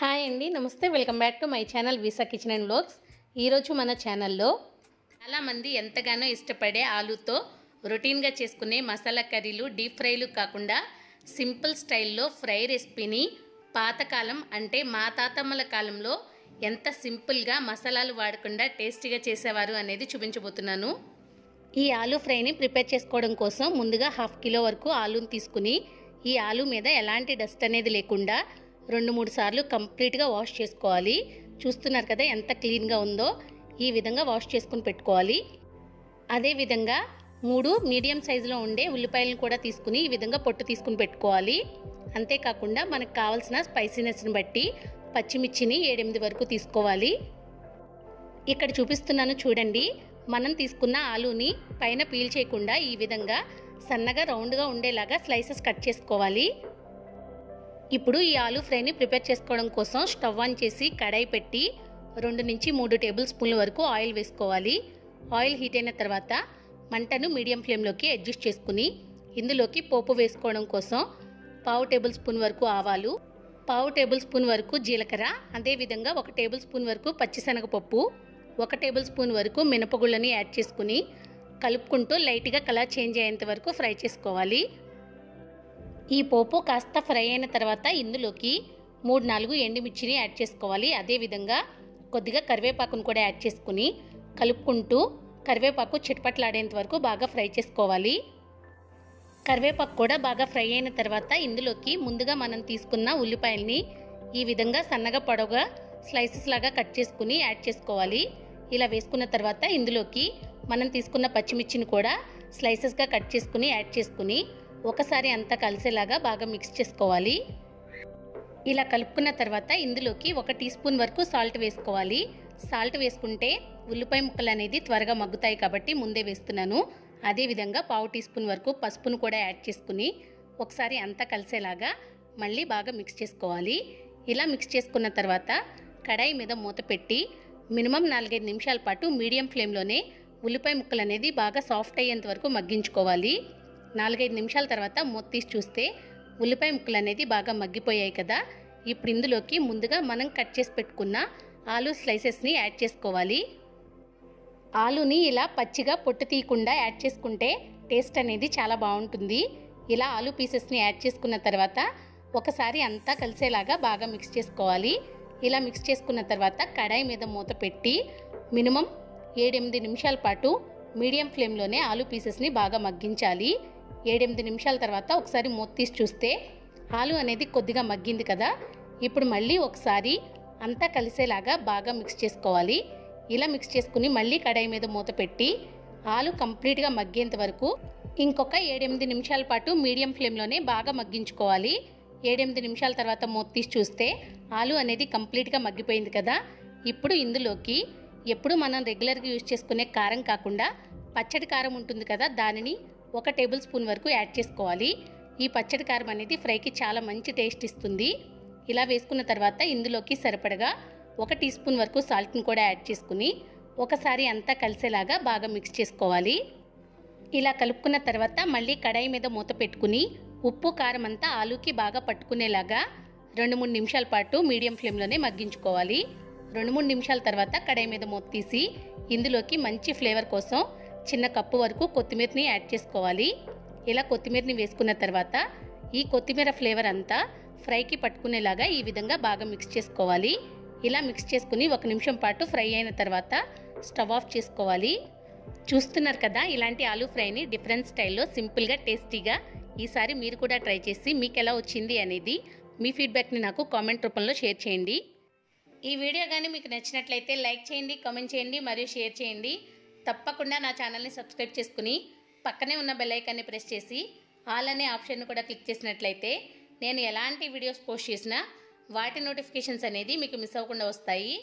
Hi అండి నమస్తే. Welcome back to my channel visa kitchen and vlogs. ఈరోజు మన ఛానల్లో చాలామంది ఎంతగానో ఇష్టపడే ఆలూతో రొటీన్గా చేసుకునే మసాలా కర్రీలు డీప్ ఫ్రైలు కాకుండా సింపుల్ స్టైల్లో ఫ్రై రెసిపీని పాతకాలం అంటే మా తాతమ్మల కాలంలో ఎంత సింపుల్గా మసాలాలు వాడకుండా టేస్టీగా చేసేవారు అనేది చూపించబోతున్నాను. ఈ ఆలూ ఫ్రైని ప్రిపేర్ చేసుకోవడం కోసం ముందుగా హాఫ్ కిలో వరకు ఆలూని తీసుకుని ఈ ఆలూ మీద ఎలాంటి డస్ట్ అనేది లేకుండా రెండు మూడు సార్లు కంప్లీట్గా వాష్ చేసుకోవాలి. చూస్తున్నారు కదా ఎంత క్లీన్గా ఉందో. ఈ విధంగా వాష్ చేసుకుని పెట్టుకోవాలి. అదేవిధంగా మూడు మీడియం సైజులో ఉండే ఉల్లిపాయలను కూడా తీసుకుని ఈ విధంగా పొట్టు తీసుకుని పెట్టుకోవాలి. అంతేకాకుండా మనకు కావాల్సిన స్పైసీనెస్ని బట్టి పచ్చిమిర్చిని ఏడెనిమిది వరకు తీసుకోవాలి. ఇక్కడ చూపిస్తున్నాను చూడండి. మనం తీసుకున్న ఆలూని పైన పీల్ చేయకుండా ఈ విధంగా సన్నగా రౌండ్గా ఉండేలాగా స్లైసెస్ కట్ చేసుకోవాలి. ఇప్పుడు ఈ ఆలూ ఫ్రైని ప్రిపేర్ చేసుకోవడం కోసం స్టవ్ ఆన్ చేసి కడాయి పెట్టి రెండు నుంచి మూడు టేబుల్ స్పూన్ల వరకు ఆయిల్ వేసుకోవాలి. ఆయిల్ హీట్ అయిన తర్వాత మంటను మీడియం ఫ్లేమ్లోకి అడ్జస్ట్ చేసుకుని ఇందులోకి పోపు వేసుకోవడం కోసం పావు టేబుల్ స్పూన్ వరకు ఆవాలు పావు టేబుల్ స్పూన్ వరకు జీలకర్ర అదేవిధంగా ఒక టేబుల్ స్పూన్ వరకు పచ్చిశనగపప్పు ఒక టేబుల్ స్పూన్ వరకు మినపగుళ్ళని యాడ్ చేసుకుని కలుపుకుంటూ లైట్గా కలర్ చేంజ్ అయ్యేంత వరకు ఫ్రై చేసుకోవాలి. ఈ పోపు కాస్త ఫ్రై అయిన తర్వాత ఇందులోకి మూడు నాలుగు ఎండుమిర్చిని యాడ్ చేసుకోవాలి. అదేవిధంగా కొద్దిగా కరివేపాకును కూడా యాడ్ చేసుకుని కలుపుకుంటూ కరివేపాకు చిటపట్లాడేంత వరకు బాగా ఫ్రై చేసుకోవాలి. కరివేపాకు కూడా బాగా ఫ్రై అయిన తర్వాత ఇందులోకి ముందుగా మనం తీసుకున్న ఉల్లిపాయల్ని ఈ విధంగా సన్నగా పొడవుగా స్లైసెస్ లాగా కట్ చేసుకుని యాడ్ చేసుకోవాలి. ఇలా వేసుకున్న తర్వాత ఇందులోకి మనం తీసుకున్న పచ్చిమిర్చిని కూడా స్లైసెస్గా కట్ చేసుకుని యాడ్ చేసుకుని ఒకసారి అంతా కలిసేలాగా బాగా మిక్స్ చేసుకోవాలి. ఇలా కలుపుకున్న తర్వాత ఇందులోకి ఒక టీ స్పూన్ వరకు సాల్ట్ వేసుకోవాలి. సాల్ట్ వేసుకుంటే ఉల్లిపాయ ముక్కలు అనేది త్వరగా మగ్గుతాయి కాబట్టి ముందే వేస్తున్నాను. అదేవిధంగా పావు టీ స్పూన్ వరకు పసుపును కూడా యాడ్ చేసుకుని ఒకసారి అంతా కలిసేలాగా మళ్ళీ బాగా మిక్స్ చేసుకోవాలి. ఇలా మిక్స్ చేసుకున్న తర్వాత కడాయి మీద మూత పెట్టి మినిమం నాలుగైదు నిమిషాల పాటు మీడియం ఫ్లేమ్లోనే ఉల్లిపాయ ముక్కలు అనేది బాగా సాఫ్ట్ అయ్యేంత వరకు మగ్గించుకోవాలి. నాలుగైదు నిమిషాల తర్వాత మూత తీసి చూస్తే ఉల్లిపాయ ముక్కలు అనేది బాగా మగ్గిపోయాయి కదా. ఇప్పుడు ఇందులోకి ముందుగా మనం కట్ చేసి పెట్టుకున్న ఆలూ స్లైసెస్ని యాడ్ చేసుకోవాలి. ఆలూని ఇలా పచ్చిగా పొట్టు తీయకుండా యాడ్ చేసుకుంటే టేస్ట్ అనేది చాలా బాగుంటుంది. ఇలా ఆలూ పీసెస్ని యాడ్ చేసుకున్న తర్వాత ఒకసారి అంతా కలిసేలాగా బాగా మిక్స్ చేసుకోవాలి. ఇలా మిక్స్ చేసుకున్న తర్వాత కడాయి మీద మూత పెట్టి మినిమం ఏడెనిమిది నిమిషాల పాటు మీడియం ఫ్లేమ్లోనే ఆలూ పీసెస్ని బాగా మగ్గించాలి. ఏడెనిమిది నిమిషాల తర్వాత ఒకసారి మూత తీసి చూస్తే ఆలు అనేది కొద్దిగా మగ్గింది కదా. ఇప్పుడు మళ్ళీ ఒకసారి అంతా కలిసేలాగా బాగా మిక్స్ చేసుకోవాలి. ఇలా మిక్స్ చేసుకుని మళ్ళీ కడాయి మీద మూత పెట్టి ఆలు కంప్లీట్గా మగ్గేంత వరకు ఇంకొక ఏడెనిమిది నిమిషాల పాటు మీడియం ఫ్లేమ్లోనే బాగా మగ్గించుకోవాలి. ఏడెనిమిది నిమిషాల తర్వాత మూత తీసి చూస్తే ఆలు అనేది కంప్లీట్గా మగ్గిపోయింది కదా. ఇప్పుడు ఇందులోకి ఎప్పుడు మనం రెగ్యులర్గా యూజ్ చేసుకునే కారం కాకుండా పచ్చడి కారం ఉంటుంది కదా దానిని ఒక టేబుల్ స్పూన్ వరకు యాడ్ చేసుకోవాలి. ఈ పచ్చడి కారం అనేది ఫ్రైకి చాలా మంచి టేస్ట్ ఇస్తుంది. ఇలా వేసుకున్న తర్వాత ఇందులోకి సరిపడగా ఒక టీ స్పూన్ వరకు సాల్ట్ని కూడా యాడ్ చేసుకుని ఒకసారి అంతా కలిసేలాగా బాగా మిక్స్ చేసుకోవాలి. ఇలా కలుపుకున్న తర్వాత మళ్ళీ కడాయి మీద మూత పెట్టుకుని ఉప్పు కారం అంతా ఆలూకి బాగా పట్టుకునేలాగా రెండు మూడు నిమిషాల పాటు మీడియం ఫ్లేమ్లోనే మగ్గించుకోవాలి. రెండు మూడు నిమిషాల తర్వాత కడాయి మీద మూత తీసి ఇందులోకి మంచి ఫ్లేవర్ కోసం చిన్న కప్పు వరకు కొత్తిమీరని యాడ్ చేసుకోవాలి. ఇలా కొత్తిమీరని వేసుకున్న తర్వాత ఈ కొత్తిమీర ఫ్లేవర్ అంతా ఫ్రైకి పట్టుకునేలాగా ఈ విధంగా బాగా మిక్స్ చేసుకోవాలి. ఇలా మిక్స్ చేసుకుని ఒక నిమిషం పాటు ఫ్రై అయిన తర్వాత స్టవ్ ఆఫ్ చేసుకోవాలి. చూస్తున్నారు కదా ఇలాంటి ఆలూ ఫ్రైని డిఫరెంట్ స్టైల్లో సింపుల్గా టేస్టీగా ఈసారి మీరు కూడా ట్రై చేసి మీకు ఎలా వచ్చింది అనేది మీ ఫీడ్బ్యాక్ని నాకు కామెంట్ రూపంలో షేర్ చేయండి. ఈ వీడియో కానీ మీకు నచ్చినట్లయితే లైక్ చేయండి కామెంట్ చేయండి మరియు షేర్ చేయండి. తప్పకుండా నా ఛానల్ని సబ్స్క్రైబ్ చేసుకుని పక్కనే ఉన్న బెల్లైకాన్ని ప్రెస్ చేసి ఆల్ అనే ఆప్షన్ను కూడా క్లిక్ చేసినట్లయితే నేను ఎలాంటి వీడియోస్ పోస్ట్ చేసినా వాటి నోటిఫికేషన్స్ అనేది మీకు మిస్ అవ్వకుండా వస్తాయి.